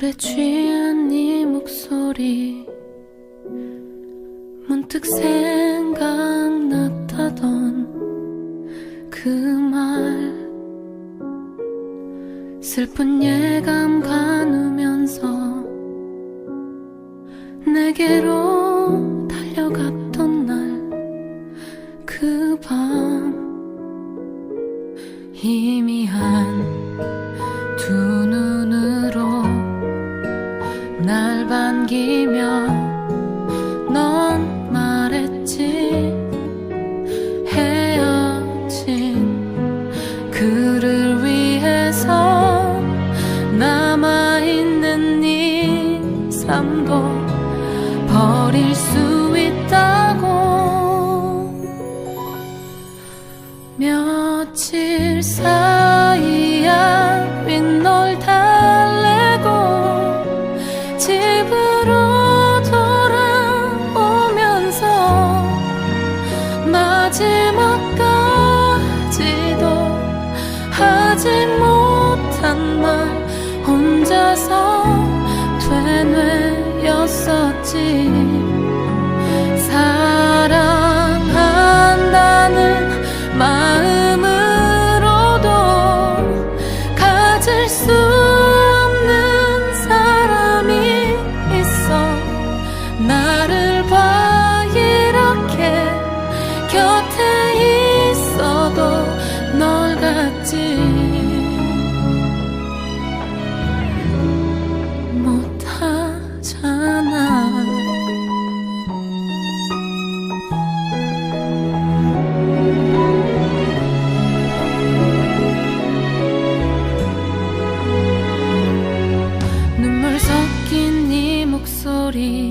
술에 취한 네 목소리 문득 생각났다던 그 말. 슬픈 예감 가누면서 내게로 달려갔던 날 그 밤. 희미한 두눈 안기며 넌 말했지. 헤어진 그를 위해서 남아있는 이 삶도 버릴 수 마지막까지도 하지 못한 말 혼자서 floating.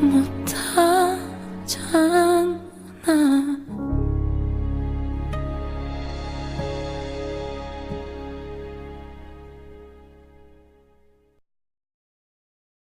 う。